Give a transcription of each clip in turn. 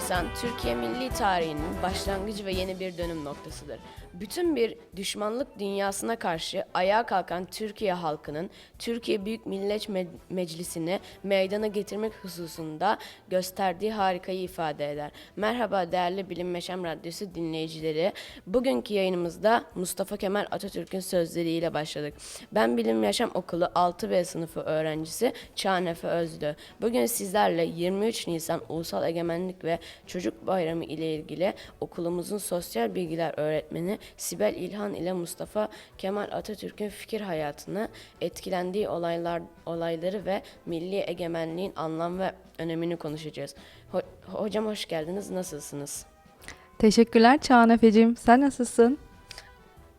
Nisan, Türkiye milli tarihinin başlangıcı ve yeni bir dönüm noktasıdır. Bütün bir düşmanlık dünyasına karşı ayağa kalkan Türkiye halkının Türkiye Büyük Millet Me- Meclisi'ni meydana getirmek hususunda gösterdiği harikayı ifade eder. Merhaba değerli Bilim Meşem Radyosu dinleyicileri. Bugünkü yayınımızda Mustafa Kemal Atatürk'ün sözleriyle başladık. Ben Bilim Yaşam Okulu 6B sınıfı öğrencisi Çağnefe Özlü. Bugün sizlerle 23 Nisan Ulusal Egemenlik ve Çocuk Bayramı ile ilgili okulumuzun sosyal bilgiler öğretmeni Sibel İlhan ile Mustafa Kemal Atatürk'ün fikir hayatını, etkilendiği olaylar olayları ve milli egemenliğin anlam ve önemini konuşacağız. Ho- hocam hoş geldiniz. Nasılsınız? Teşekkürler Çağan Efe'cim. Sen nasılsın?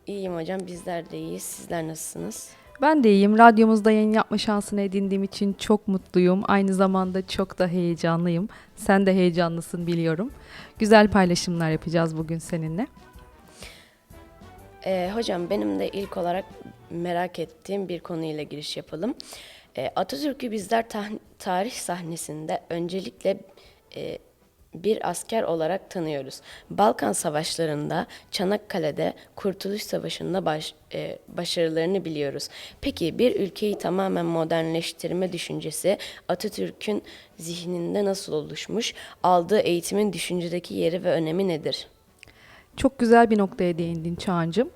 İyiyim hocam. Bizler de iyiyiz. Sizler nasılsınız? Ben de iyiyim. Radyomuzda yayın yapma şansını edindiğim için çok mutluyum. Aynı zamanda çok da heyecanlıyım. Sen de heyecanlısın biliyorum. Güzel paylaşımlar yapacağız bugün seninle. Ee, hocam benim de ilk olarak merak ettiğim bir konuyla giriş yapalım. Ee, Atatürk'ü bizler tarih sahnesinde öncelikle e, bir asker olarak tanıyoruz. Balkan Savaşları'nda, Çanakkale'de, Kurtuluş Savaşı'nda baş- e, başarılarını biliyoruz. Peki bir ülkeyi tamamen modernleştirme düşüncesi Atatürk'ün zihninde nasıl oluşmuş? Aldığı eğitimin düşüncedeki yeri ve önemi nedir? Çok güzel bir noktaya değindin Çağancığım.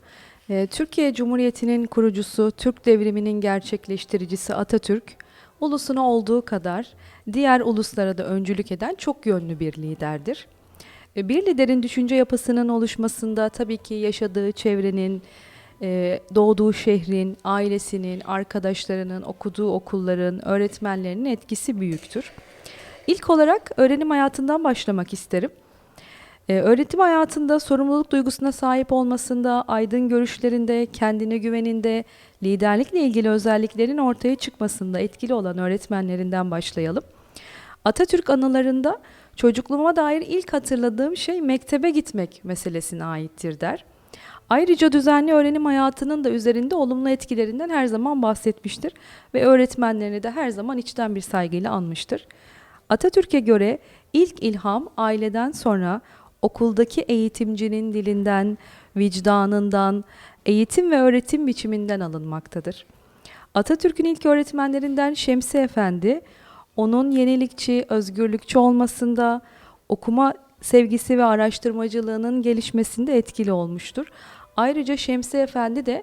Ee, Türkiye Cumhuriyeti'nin kurucusu, Türk devriminin gerçekleştiricisi Atatürk, ulusuna olduğu kadar diğer uluslara da öncülük eden çok yönlü bir liderdir. E, Bir liderin düşünce yapısının oluşmasında tabii ki yaşadığı çevrenin, e, doğduğu şehrin, ailesinin, arkadaşlarının, okuduğu okulların, öğretmenlerinin etkisi büyüktür. İlk olarak öğrenim hayatından başlamak isterim. Ee, öğretim hayatında sorumluluk duygusuna sahip olmasında, aydın görüşlerinde, kendine güveninde, liderlikle ilgili özelliklerin ortaya çıkmasında etkili olan öğretmenlerinden başlayalım. Atatürk anılarında çocukluğuma dair ilk hatırladığım şey mektebe gitmek meselesine aittir der. Ayrıca düzenli öğrenim hayatının da üzerinde olumlu etkilerinden her zaman bahsetmiştir ve öğretmenlerini de her zaman içten bir saygıyla anmıştır. Atatürk'e göre ilk ilham aileden sonra okuldaki eğitimcinin dilinden, vicdanından, eğitim ve öğretim biçiminden alınmaktadır. Atatürk'ün ilk öğretmenlerinden Şemsi Efendi, onun yenilikçi, özgürlükçü olmasında, okuma sevgisi ve araştırmacılığının gelişmesinde etkili olmuştur. Ayrıca Şemsi Efendi de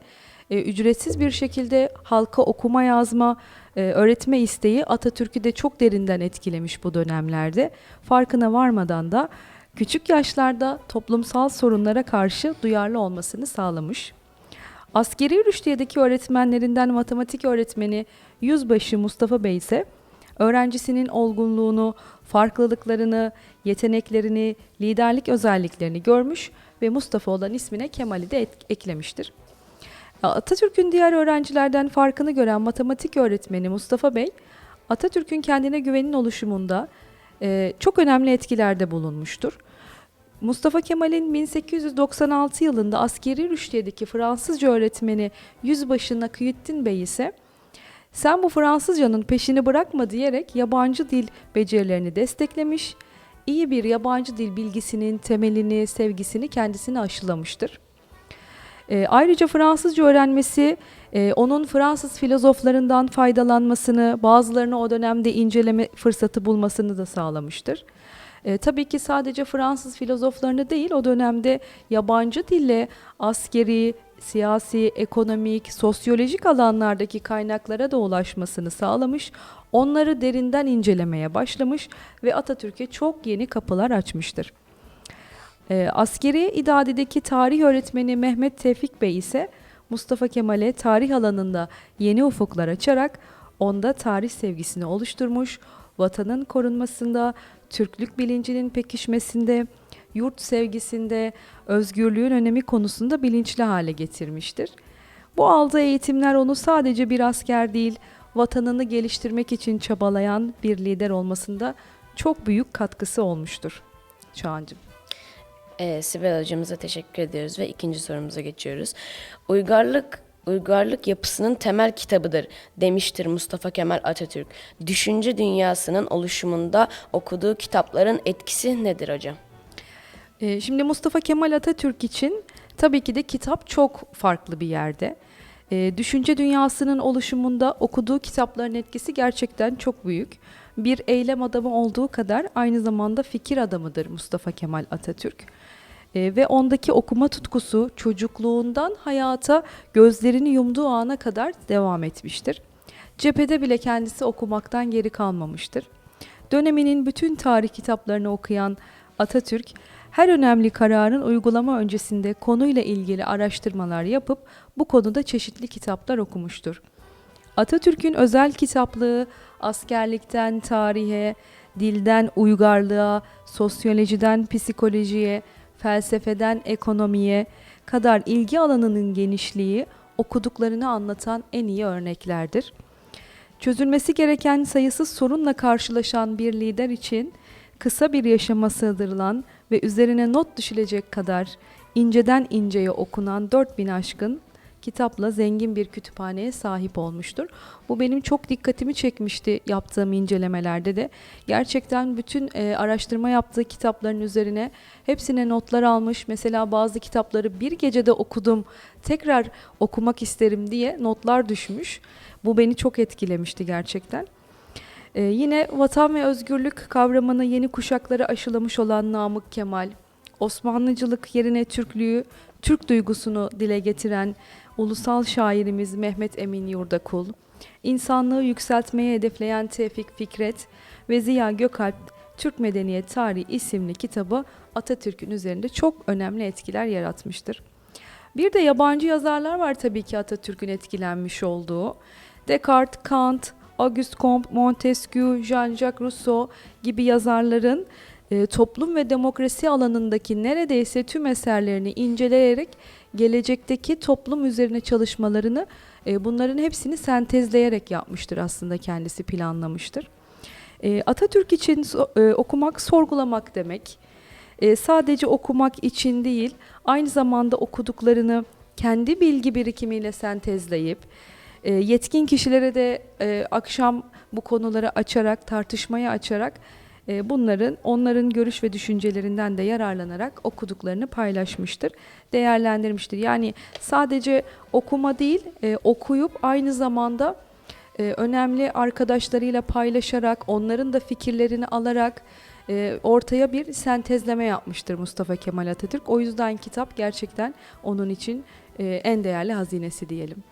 e, ücretsiz bir şekilde halka okuma yazma, e, öğretme isteği Atatürk'ü de çok derinden etkilemiş bu dönemlerde. Farkına varmadan da küçük yaşlarda toplumsal sorunlara karşı duyarlı olmasını sağlamış. Askeri rüştiyedeki öğretmenlerinden matematik öğretmeni Yüzbaşı Mustafa Bey ise öğrencisinin olgunluğunu, farklılıklarını, yeteneklerini, liderlik özelliklerini görmüş ve Mustafa olan ismine Kemal'i de eklemiştir. Atatürk'ün diğer öğrencilerden farkını gören matematik öğretmeni Mustafa Bey, Atatürk'ün kendine güvenin oluşumunda e, çok önemli etkilerde bulunmuştur. Mustafa Kemal'in 1896 yılında askeri rüştiyedeki Fransızca öğretmeni Yüzbaşı Nakıyettin Bey ise sen bu Fransızcanın peşini bırakma diyerek yabancı dil becerilerini desteklemiş, iyi bir yabancı dil bilgisinin temelini, sevgisini kendisine aşılamıştır. E, ayrıca Fransızca öğrenmesi e, onun Fransız filozoflarından faydalanmasını, bazılarını o dönemde inceleme fırsatı bulmasını da sağlamıştır. E, tabii ki sadece Fransız filozoflarını değil, o dönemde yabancı dille askeri, siyasi, ekonomik, sosyolojik alanlardaki kaynaklara da ulaşmasını sağlamış, onları derinden incelemeye başlamış ve Atatürk'e çok yeni kapılar açmıştır. E, askeri idadedeki tarih öğretmeni Mehmet Tevfik Bey ise Mustafa Kemal'e tarih alanında yeni ufuklar açarak onda tarih sevgisini oluşturmuş, vatanın korunmasında, Türklük bilincinin pekişmesinde, yurt sevgisinde, özgürlüğün önemi konusunda bilinçli hale getirmiştir. Bu aldığı eğitimler onu sadece bir asker değil, vatanını geliştirmek için çabalayan bir lider olmasında çok büyük katkısı olmuştur. Çağancığım. Ee, Sibel hocamıza teşekkür ediyoruz ve ikinci sorumuza geçiyoruz. Uygarlık uygarlık yapısının temel kitabıdır demiştir Mustafa Kemal Atatürk. Düşünce dünyasının oluşumunda okuduğu kitapların etkisi nedir hocam? Ee, Şimdi Mustafa Kemal Atatürk için tabii ki de kitap çok farklı bir yerde. Ee, Düşünce dünyasının oluşumunda okuduğu kitapların etkisi gerçekten çok büyük. Bir eylem adamı olduğu kadar aynı zamanda fikir adamıdır Mustafa Kemal Atatürk. Ee, ve ondaki okuma tutkusu çocukluğundan hayata gözlerini yumduğu ana kadar devam etmiştir. Cephede bile kendisi okumaktan geri kalmamıştır. Döneminin bütün tarih kitaplarını okuyan Atatürk her önemli kararın uygulama öncesinde konuyla ilgili araştırmalar yapıp bu konuda çeşitli kitaplar okumuştur. Atatürk'ün özel kitaplığı askerlikten tarihe, dilden uygarlığa, sosyolojiden psikolojiye, felsefeden ekonomiye kadar ilgi alanının genişliği okuduklarını anlatan en iyi örneklerdir. Çözülmesi gereken sayısız sorunla karşılaşan bir lider için kısa bir yaşama sığdırılan ve üzerine not düşülecek kadar inceden inceye okunan 4000 aşkın kitapla zengin bir kütüphaneye sahip olmuştur. Bu benim çok dikkatimi çekmişti yaptığım incelemelerde de. Gerçekten bütün e, araştırma yaptığı kitapların üzerine hepsine notlar almış. Mesela bazı kitapları bir gecede okudum, tekrar okumak isterim diye notlar düşmüş. Bu beni çok etkilemişti gerçekten. Ee, yine vatan ve özgürlük kavramını yeni kuşaklara aşılamış olan Namık Kemal, Osmanlıcılık yerine Türklüğü, Türk duygusunu dile getiren ulusal şairimiz Mehmet Emin Yurdakul, insanlığı yükseltmeye hedefleyen Tevfik Fikret ve Ziya Gökalp Türk Medeniyet Tarihi isimli kitabı Atatürk'ün üzerinde çok önemli etkiler yaratmıştır. Bir de yabancı yazarlar var tabii ki Atatürk'ün etkilenmiş olduğu. Descartes, Kant, Auguste Comte, Montesquieu, Jean-Jacques Rousseau gibi yazarların e, toplum ve demokrasi alanındaki neredeyse tüm eserlerini inceleyerek gelecekteki toplum üzerine çalışmalarını e, bunların hepsini sentezleyerek yapmıştır aslında kendisi planlamıştır. E, Atatürk için e, okumak sorgulamak demek. E, sadece okumak için değil, aynı zamanda okuduklarını kendi bilgi birikimiyle sentezleyip e, yetkin kişilere de e, akşam bu konuları açarak, tartışmaya açarak bunların onların görüş ve düşüncelerinden de yararlanarak okuduklarını paylaşmıştır, değerlendirmiştir. Yani sadece okuma değil, e, okuyup aynı zamanda e, önemli arkadaşlarıyla paylaşarak, onların da fikirlerini alarak e, ortaya bir sentezleme yapmıştır Mustafa Kemal Atatürk. O yüzden kitap gerçekten onun için en değerli hazinesi diyelim.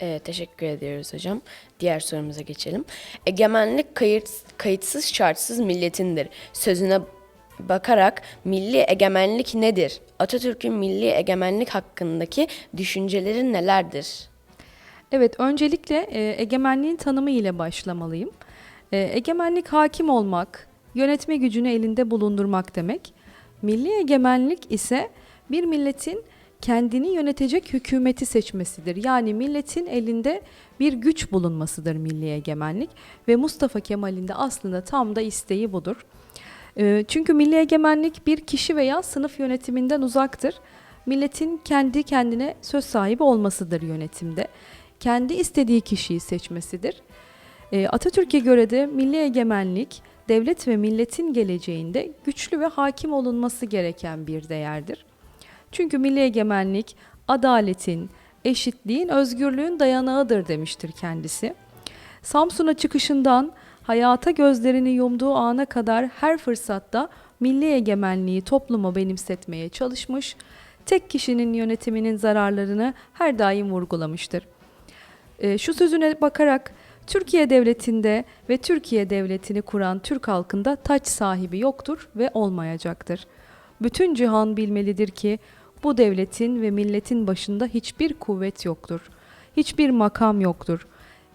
Ee, teşekkür ediyoruz hocam. Diğer sorumuza geçelim. Egemenlik kayıt, kayıtsız şartsız milletindir. Sözüne bakarak milli egemenlik nedir? Atatürk'ün milli egemenlik hakkındaki düşünceleri nelerdir? Evet, öncelikle e, egemenliğin tanımı ile başlamalıyım. E, egemenlik hakim olmak, yönetme gücünü elinde bulundurmak demek. Milli egemenlik ise bir milletin kendini yönetecek hükümeti seçmesidir. Yani milletin elinde bir güç bulunmasıdır milli egemenlik ve Mustafa Kemal'in de aslında tam da isteği budur. E, Çünkü milli egemenlik bir kişi veya sınıf yönetiminden uzaktır. Milletin kendi kendine söz sahibi olmasıdır yönetimde. Kendi istediği kişiyi seçmesidir. E, Atatürk'e göre de milli egemenlik devlet ve milletin geleceğinde güçlü ve hakim olunması gereken bir değerdir. Çünkü milli egemenlik adaletin, eşitliğin, özgürlüğün dayanağıdır demiştir kendisi. Samsun'a çıkışından hayata gözlerini yumduğu ana kadar her fırsatta milli egemenliği topluma benimsetmeye çalışmış, tek kişinin yönetiminin zararlarını her daim vurgulamıştır. E, şu sözüne bakarak Türkiye devletinde ve Türkiye devletini kuran Türk halkında taç sahibi yoktur ve olmayacaktır. Bütün cihan bilmelidir ki bu devletin ve milletin başında hiçbir kuvvet yoktur. Hiçbir makam yoktur.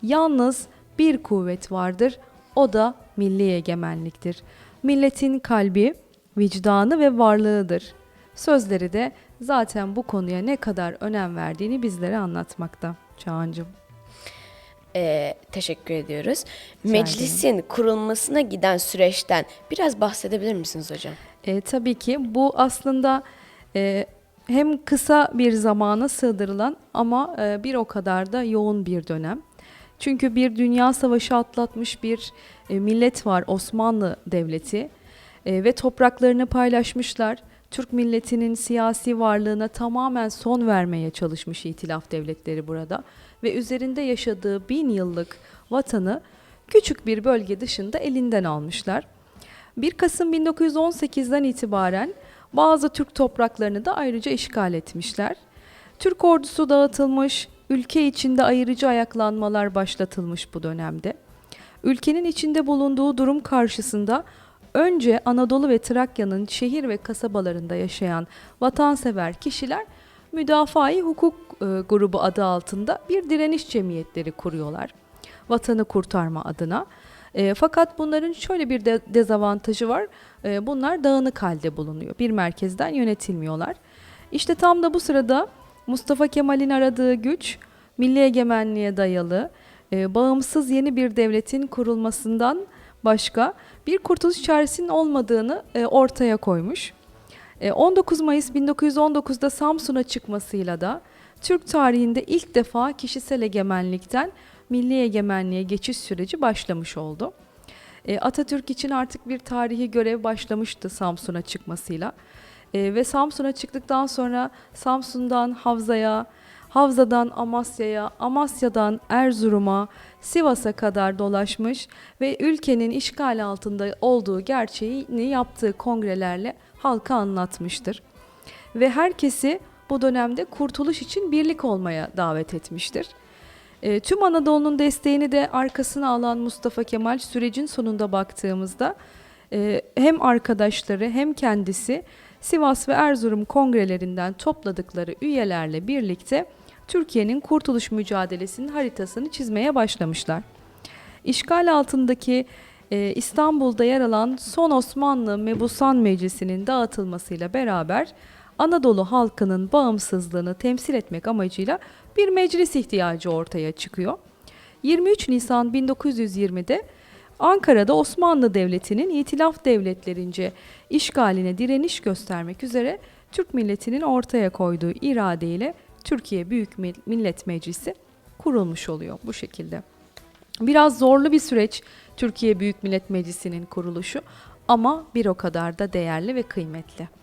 Yalnız bir kuvvet vardır. O da milli egemenliktir. Milletin kalbi, vicdanı ve varlığıdır. Sözleri de zaten bu konuya ne kadar önem verdiğini bizlere anlatmakta Çağancığım. Ee, teşekkür ediyoruz. Rica Meclisin kurulmasına giden süreçten biraz bahsedebilir misiniz hocam? E, tabii ki bu aslında e, hem kısa bir zamana sığdırılan ama e, bir o kadar da yoğun bir dönem. Çünkü bir dünya savaşı atlatmış bir e, millet var Osmanlı Devleti E, ve topraklarını paylaşmışlar. Türk milletinin siyasi varlığına tamamen son vermeye çalışmış itilaf devletleri burada ve üzerinde yaşadığı bin yıllık vatanı küçük bir bölge dışında elinden almışlar. 1 Kasım 1918'den itibaren bazı Türk topraklarını da ayrıca işgal etmişler. Türk ordusu dağıtılmış, ülke içinde ayırıcı ayaklanmalar başlatılmış bu dönemde. Ülkenin içinde bulunduğu durum karşısında önce Anadolu ve Trakya'nın şehir ve kasabalarında yaşayan vatansever kişiler Müdafaa-i Hukuk e, grubu adı altında bir direniş cemiyetleri kuruyorlar. Vatanı kurtarma adına. E, fakat bunların şöyle bir de dezavantajı var. E, bunlar dağınık halde bulunuyor. Bir merkezden yönetilmiyorlar. İşte tam da bu sırada Mustafa Kemal'in aradığı güç milli egemenliğe dayalı e, bağımsız yeni bir devletin kurulmasından başka bir kurtuluş çaresinin olmadığını e, ortaya koymuş. E, 19 Mayıs 1919'da Samsun'a çıkmasıyla da Türk tarihinde ilk defa kişisel egemenlikten milli egemenliğe geçiş süreci başlamış oldu. E, Atatürk için artık bir tarihi görev başlamıştı Samsun'a çıkmasıyla. E, ve Samsun'a çıktıktan sonra Samsun'dan Havza'ya, Havza'dan Amasya'ya, Amasya'dan Erzurum'a, Sivas'a kadar dolaşmış ve ülkenin işgal altında olduğu gerçeğini yaptığı kongrelerle halka anlatmıştır. Ve herkesi bu dönemde kurtuluş için birlik olmaya davet etmiştir. E, tüm Anadolu'nun desteğini de arkasına alan Mustafa Kemal sürecin sonunda baktığımızda e, hem arkadaşları hem kendisi Sivas ve Erzurum kongrelerinden topladıkları üyelerle birlikte Türkiye'nin kurtuluş mücadelesinin haritasını çizmeye başlamışlar. İşgal altındaki e, İstanbul'da yer alan son Osmanlı Mebusan Meclisi'nin dağıtılmasıyla beraber Anadolu halkının bağımsızlığını temsil etmek amacıyla bir meclis ihtiyacı ortaya çıkıyor. 23 Nisan 1920'de Ankara'da Osmanlı Devleti'nin itilaf devletlerince işgaline direniş göstermek üzere Türk milletinin ortaya koyduğu iradeyle Türkiye Büyük Millet Meclisi kurulmuş oluyor bu şekilde. Biraz zorlu bir süreç Türkiye Büyük Millet Meclisi'nin kuruluşu ama bir o kadar da değerli ve kıymetli.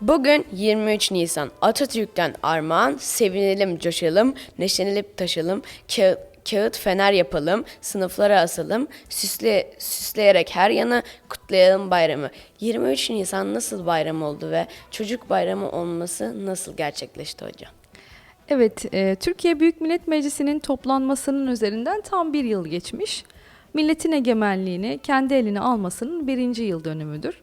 Bugün 23 Nisan Atatürk'ten armağan, sevinelim, coşalım, neşelenip taşalım, kağıt, kağıt fener yapalım, sınıflara asalım, süsle, süsleyerek her yana kutlayalım bayramı. 23 Nisan nasıl bayram oldu ve çocuk bayramı olması nasıl gerçekleşti hocam? Evet, e, Türkiye Büyük Millet Meclisi'nin toplanmasının üzerinden tam bir yıl geçmiş. Milletin egemenliğini kendi eline almasının birinci yıl dönümüdür.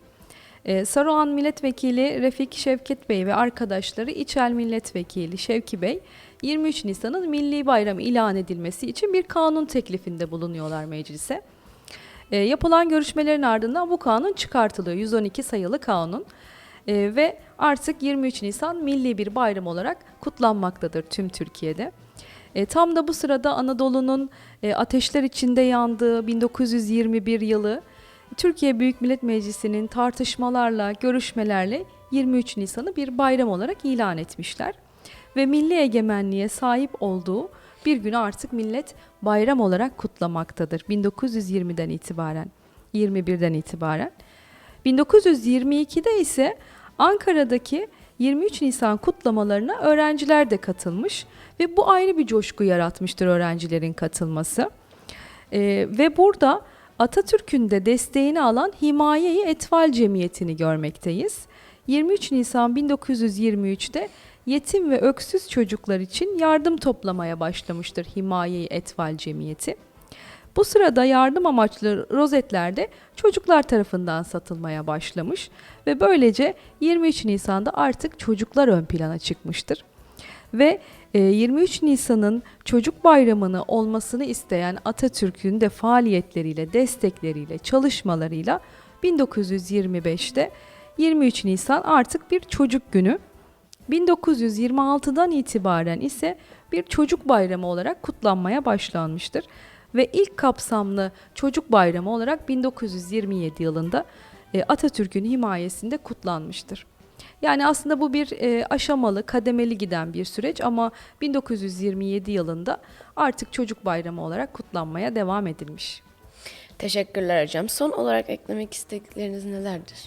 Ee, Saruhan Milletvekili Refik Şevket Bey ve arkadaşları İçel Milletvekili Şevki Bey 23 Nisan'ın Milli Bayram ilan edilmesi için bir kanun teklifinde bulunuyorlar meclise. E, yapılan görüşmelerin ardından bu kanun çıkartılıyor. 112 sayılı kanun. E, ve artık 23 Nisan milli bir bayram olarak kutlanmaktadır tüm Türkiye'de. E, tam da bu sırada Anadolu'nun e, ateşler içinde yandığı 1921 yılı Türkiye Büyük Millet Meclisi'nin tartışmalarla, görüşmelerle 23 Nisan'ı bir bayram olarak ilan etmişler. Ve milli egemenliğe sahip olduğu bir günü artık millet bayram olarak kutlamaktadır. 1920'den itibaren, 21'den itibaren. 1922'de ise Ankara'daki 23 Nisan kutlamalarına öğrenciler de katılmış ve bu ayrı bir coşku yaratmıştır öğrencilerin katılması. Ee, ve burada Atatürk'ün de desteğini alan Himaye-i Etfal Cemiyeti'ni görmekteyiz. 23 Nisan 1923'te yetim ve öksüz çocuklar için yardım toplamaya başlamıştır Himaye-i Etfal Cemiyeti. Bu sırada yardım amaçlı rozetler de çocuklar tarafından satılmaya başlamış ve böylece 23 Nisan'da artık çocuklar ön plana çıkmıştır. Ve 23 e, Nisan'ın çocuk bayramını olmasını isteyen Atatürk'ün de faaliyetleriyle, destekleriyle, çalışmalarıyla 1925'te 23 Nisan artık bir çocuk günü. 1926'dan itibaren ise bir çocuk bayramı olarak kutlanmaya başlanmıştır ve ilk kapsamlı çocuk bayramı olarak 1927 yılında e, Atatürk'ün himayesinde kutlanmıştır. Yani aslında bu bir e, aşamalı, kademeli giden bir süreç ama 1927 yılında artık çocuk bayramı olarak kutlanmaya devam edilmiş. Teşekkürler hocam. Son olarak eklemek istedikleriniz nelerdir?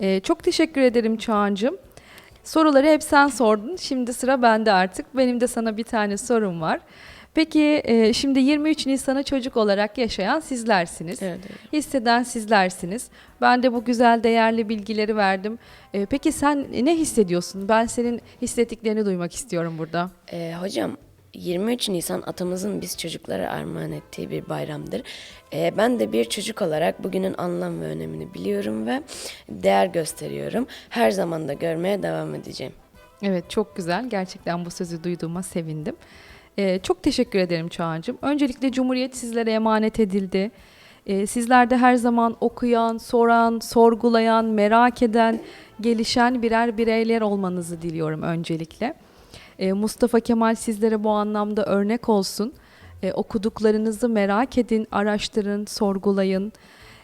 Ee, çok teşekkür ederim Çağancığım. Soruları hep sen sordun. Şimdi sıra bende artık. Benim de sana bir tane sorum var. Peki e, şimdi 23 Nisan'ı çocuk olarak yaşayan sizlersiniz. Evet, evet. Hisseden sizlersiniz. Ben de bu güzel değerli bilgileri verdim. E, peki sen ne hissediyorsun? Ben senin hissettiklerini duymak istiyorum burada. Ee, hocam 23 Nisan atamızın biz çocuklara armağan ettiği bir bayramdır. Ee, ben de bir çocuk olarak bugünün anlam ve önemini biliyorum ve değer gösteriyorum. Her zaman da görmeye devam edeceğim. Evet çok güzel. Gerçekten bu sözü duyduğuma sevindim. Ee, çok teşekkür ederim Çağancığım. Öncelikle Cumhuriyet sizlere emanet edildi. Ee, sizler de her zaman okuyan, soran, sorgulayan, merak eden, gelişen birer bireyler olmanızı diliyorum öncelikle. Ee, Mustafa Kemal sizlere bu anlamda örnek olsun. Ee, okuduklarınızı merak edin, araştırın, sorgulayın.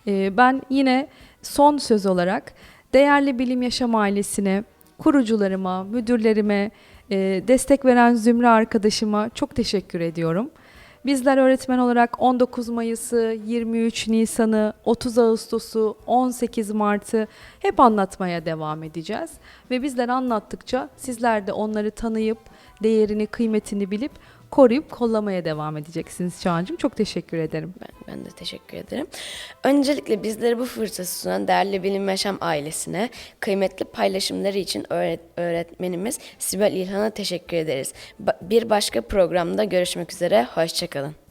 Ee, ben yine son söz olarak değerli Bilim Yaşam ailesine, kurucularıma, müdürlerime, destek veren zümre arkadaşıma çok teşekkür ediyorum. Bizler öğretmen olarak 19 Mayıs'ı, 23 Nisan'ı, 30 Ağustos'u, 18 Mart'ı hep anlatmaya devam edeceğiz. Ve bizler anlattıkça sizler de onları tanıyıp, değerini, kıymetini bilip koruyup kollamaya devam edeceksiniz Çağancığım. Çok teşekkür ederim. Ben, ben de teşekkür ederim. Öncelikle bizlere bu fırsatı sunan değerli Bilim Yaşam ailesine kıymetli paylaşımları için öğret- öğretmenimiz Sibel İlhan'a teşekkür ederiz. Ba- bir başka programda görüşmek üzere. Hoşçakalın.